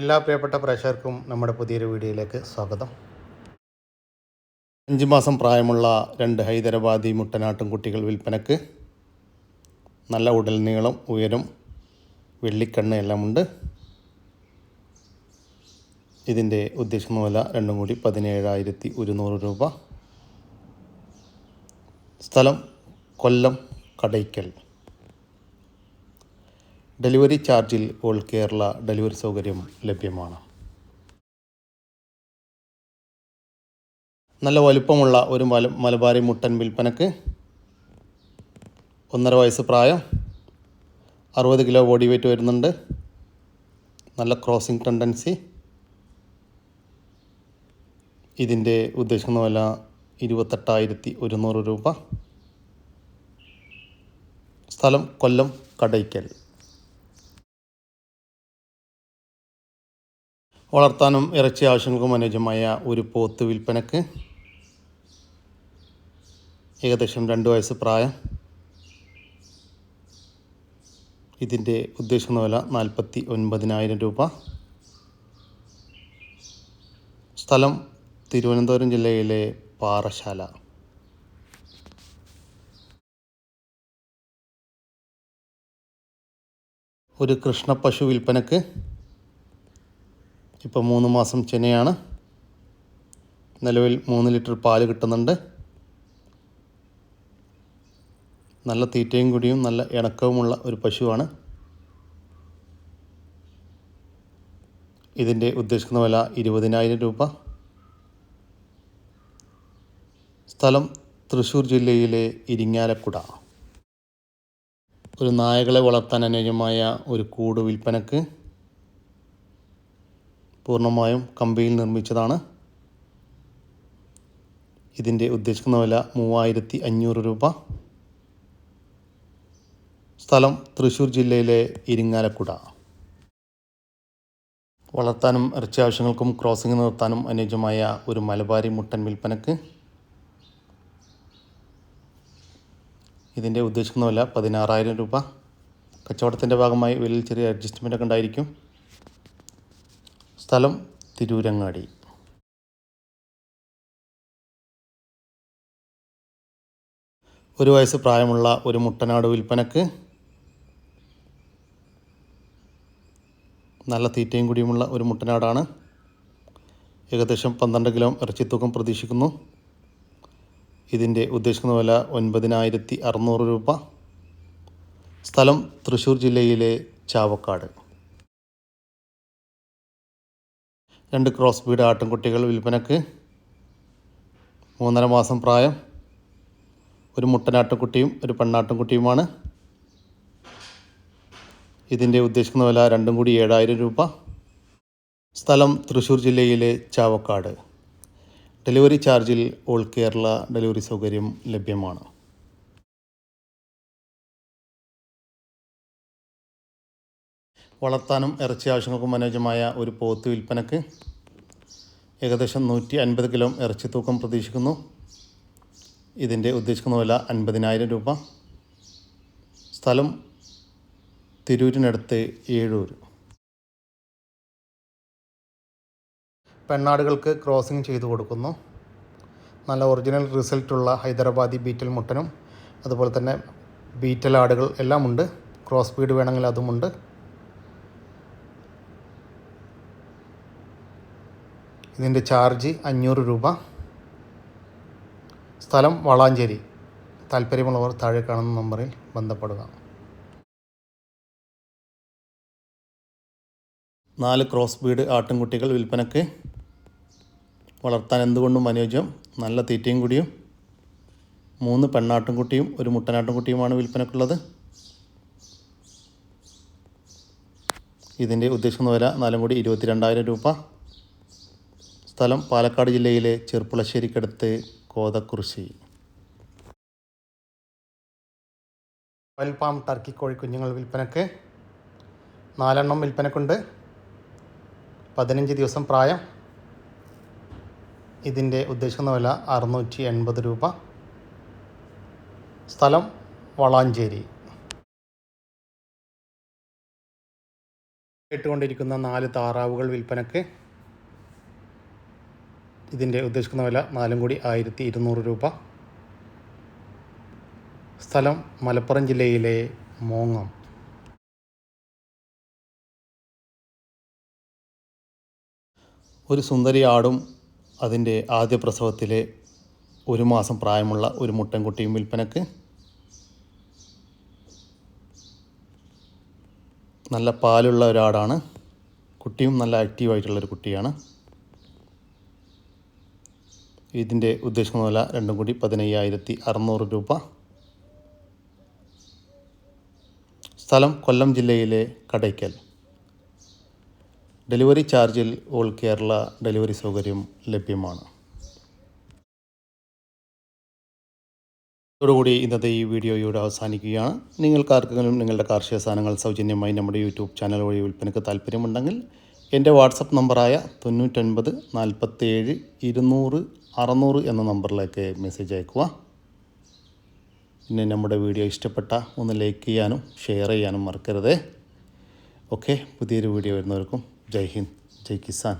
എല്ലാ പ്രിയപ്പെട്ട പ്രേക്ഷകർക്കും നമ്മുടെ പുതിയൊരു വീഡിയോയിലേക്ക് സ്വാഗതം. അഞ്ച് മാസം പ്രായമുള്ള രണ്ട് ഹൈദരാബാദി മുട്ടനാട്ടും കുട്ടികൾ വിൽപ്പനക്ക് നല്ല ഉടൽ നീളം ഉയരം വെള്ളിക്കണ്ണ് എല്ലാമുണ്ട്. ഇതിന്റെ ഉദ്ദേശിക്കുന്ന വില രണ്ടും കൂടി പതിനേഴായിരത്തി ഒരുന്നൂറ് രൂപ. സ്ഥലം കൊല്ലം കടയ്ക്കൽ. ഡെലിവറി ചാർജിൽ ഓൾ കേരള ഡെലിവറി സൗകര്യം ലഭ്യമാണ്. നല്ല വലുപ്പമുള്ള ഒരു മല മലബാരി മുട്ടൻ വിൽപ്പനക്ക് ഒന്നര വയസ്സ് പ്രായം അറുപത് കിലോ ബോഡി വെയ്റ്റ് വരുന്നുണ്ട് നല്ല ക്രോസിംഗ് ടെൻഡൻസി. ഇതിന്റെ ഉദ്ദേശിക്കുന്ന വില ഇരുപത്തെട്ടായിരത്തി ഒരുന്നൂറ് രൂപ. സ്ഥലം കൊല്ലം കടയ്ക്കൽ. വളർത്താനും ഇറച്ചി ആവശ്യങ്ങൾക്കും അനുയോജ്യമായ ഒരു പോത്ത് വിൽപ്പനക്ക് ഏകദേശം രണ്ട് വയസ്സ് പ്രായം. ഇതിന്റെ ഉദ്ദേശിക്കുന്ന വില നാൽപ്പത്തി ഒൻപതിനായിരം രൂപ. സ്ഥലം തിരുവനന്തപുരം ജില്ലയിലെ പാറശാല. ഒരു കൃഷ്ണപശു വിൽപ്പനക്ക് ഇപ്പോൾ മൂന്ന് മാസം ചെനയാണ് നിലവിൽ മൂന്ന് ലിറ്റർ പാൽ കിട്ടുന്നുണ്ട്. നല്ല തീറ്റയും കുടിയും നല്ല ഇണക്കവുമുള്ള ഒരു പശുവാണ്. ഇതിന്റെ ഉദ്ദേശിക്കുന്ന വില ഇരുപതിനായിരം രൂപ. സ്ഥലം തൃശ്ശൂർ ജില്ലയിലെ ഇരിങ്ങാലക്കുട. ഒരു നായകളെ വളർത്താൻ അനുയോജ്യമായ ഒരു കൂട് വിൽപ്പനക്ക് പൂർണമായും കമ്പിയിൽ നിർമ്മിച്ചതാണ്. ഇതിന്റെ ഉദ്ദേശിക്കുന്ന വില മൂവായിരത്തി അഞ്ഞൂറ് രൂപ. സ്ഥലം തൃശ്ശൂർ ജില്ലയിലെ ഇരിങ്ങാലക്കുട. വളർത്താനും ഇറച്ചി ആവശ്യങ്ങൾക്കും ക്രോസിംഗ് നിർത്താനും അനുയോജ്യമായ ഒരു മലബാരി മുട്ടൻ വിൽപ്പനക്ക് ഇതിന്റെ ഉദ്ദേശിക്കുന്ന വില പതിനാറായിരം രൂപ. കച്ചവടത്തിന്റെ ഭാഗമായി വിലയിൽ ചെറിയ അഡ്ജസ്റ്റ്മെന്റ് ഒക്കെ ഉണ്ടായിരിക്കും. സ്ഥലം തിരൂരങ്ങാടി. ഒരു വയസ്സ് പ്രായമുള്ള ഒരു മുട്ടനാട് വിൽപ്പനക്ക് നല്ല തീറ്റയും കൂടിയുമുള്ള ഒരു മുട്ടനാടാണ്. ഏകദേശം പന്ത്രണ്ട് കിലോ ഇറച്ചിത്തൂക്കം പ്രതീക്ഷിക്കുന്നു. ഇതിന്റെ ഉദ്ദേശിക്കുന്ന വില ഒൻപതിനായിരത്തി അറുന്നൂറ് രൂപ. സ്ഥലം തൃശ്ശൂർ ജില്ലയിലെ ചാവക്കാട്. രണ്ട് ക്രോസ് ബീഡ് ആട്ടിൻകുട്ടികൾ വിൽപ്പനക്ക് മൂന്നര മാസം പ്രായം. ഒരു മുട്ടനാട്ടുംകുട്ടിയും ഒരു പെണ്ണാട്ടുംകുട്ടിയുമാണ് ഇതിന്റെ ഉദ്ദേശിക്കുന്ന വില രണ്ടും കൂടി ഏഴായിരം രൂപ. സ്ഥലം തൃശ്ശൂർ ജില്ലയിലെ ചാവക്കാട്. ഡെലിവറി ചാർജിൽ ഓൾ കേരള ഡെലിവറി സൗകര്യം ലഭ്യമാണ്. വളർത്താനും ഇറച്ചി ആവശ്യങ്ങൾക്കും അനുയോജ്യമായ ഒരു പോത്ത് വിൽപ്പനക്ക് ഏകദേശം നൂറ്റി അൻപത് കിലോ ഇറച്ചി തൂക്കം പ്രതീക്ഷിക്കുന്നു. ഇതിന്റെ ഉദ്ദേശിക്കുന്ന വില അൻപതിനായിരം രൂപ. സ്ഥലം തിരൂരിനടുത്ത് ഏഴൂർ. പെണ്ണാടുകൾക്ക് ക്രോസിംഗ് ചെയ്തു കൊടുക്കുന്നു. നല്ല ഒറിജിനൽ റിസൾട്ടുള്ള ഹൈദരാബാദി ബീറ്റൽ മുട്ടനും അതുപോലെ തന്നെ ബീറ്റൽ ആടുകൾ എല്ലാമുണ്ട്. ക്രോസ് ബീഡ് വേണമെങ്കിൽ അതുമുണ്ട്. ഇതിന്റെ ചാർജ് അഞ്ഞൂറ് രൂപ. സ്ഥലം വളാഞ്ചേരി. താല്പര്യമുള്ളവർ താഴെ കാണുന്ന നമ്പറിൽ ബന്ധപ്പെടുക. നാല് ക്രോസ് ബീഡ് ആട്ടിൻകുട്ടികൾ വിൽപ്പനക്ക് വളർത്താൻ എന്തുകൊണ്ടും അനുയോജ്യം? നല്ല തീറ്റയും കൂടിയും. മൂന്ന് പെണ്ണാട്ടിൻകുട്ടിയും ഒരു മുട്ടനാട്ടിൻകുട്ടിയുമാണ് വിൽപ്പനക്കുള്ളത്. ഇതിന്റെ ഉദ്ദേശിക്കുന്ന വില നാലും കൂടി ഇരുപത്തി രൂപ. സ്ഥലം പാലക്കാട് ജില്ലയിലെ ചെർപ്പുളശ്ശേരിക്കടുത്ത് കോതക്കുറിശി. പൽപാം ടർക്കി കോഴി കുഞ്ഞുങ്ങൾ വിൽപ്പനക്ക് നാലെണ്ണം വിൽപ്പനക്കുണ്ട്. പതിനഞ്ച് ദിവസം പ്രായം. ഇതിന്റെ ഉദ്ദേശിക്കുന്ന വില അറുന്നൂറ്റി എൺപത് രൂപ. സ്ഥലം വളാഞ്ചേരി. ഇട്ടുകൊണ്ടിരിക്കുന്ന നാല് താറാവുകൾ വിൽപ്പനക്ക് ഇതിന്റെ ഉദ്ദേശിക്കുന്ന വില നാലും കൂടി ആയിരത്തി ഇരുന്നൂറ് രൂപ. സ്ഥലം മലപ്പുറം ജില്ലയിലെ മോങ്ങം. ഒരു സുന്ദരി ആടും അതിന്റെ ആദ്യ പ്രസവത്തിലെ ഒരു മാസം പ്രായമുള്ള ഒരു മുട്ടൻകുട്ടിയും വിൽപ്പനക്ക് നല്ല പാലുള്ള ഒരാടാണ്. കുട്ടിയും നല്ല ആക്റ്റീവായിട്ടുള്ളൊരു കുട്ടിയാണ്. ഇതിന്റെ ഉദ്ദേശിക്കുന്ന വില രണ്ടും കൂടി പതിനയ്യായിരത്തി അറുന്നൂറ് രൂപ. സ്ഥലം കൊല്ലം ജില്ലയിലെ കടയ്ക്കൽ. ഡെലിവറി ചാർജിൽ ഓൾ കേരള ഡെലിവറി സൗകര്യം ലഭ്യമാണ്. ഇതോടുകൂടി ഇന്നത്തെ ഈ വീഡിയോ ഇവിടെ അവസാനിക്കുകയാണ്. നിങ്ങൾക്കാർക്കെങ്കിലും നിങ്ങളുടെ കാർഷിക സാധനങ്ങൾ സൗജന്യമായി നമ്മുടെ യൂട്യൂബ് ചാനൽ വഴി വിൽപ്പനയ്ക്ക് താല്പര്യമുണ്ടെങ്കിൽ എന്റെ വാട്സപ്പ് നമ്പറായ തൊണ്ണൂറ്റൊൻപത് നാൽപ്പത്തേഴ് ഇരുന്നൂറ് അറുന്നൂറ് എന്ന നമ്പറിലേക്ക് മെസ്സേജ് അയക്കുക. പിന്നെ നമ്മുടെ വീഡിയോ ഇഷ്ടപ്പെട്ട ഒന്ന് ലൈക്ക് ചെയ്യാനും ഷെയർ ചെയ്യാനും മറക്കരുത്. ഓക്കെ പുതിയൊരു വീഡിയോ വരുന്നവർക്കും ജയ് ഹിന്ദ് ജയ് കിസാൻ.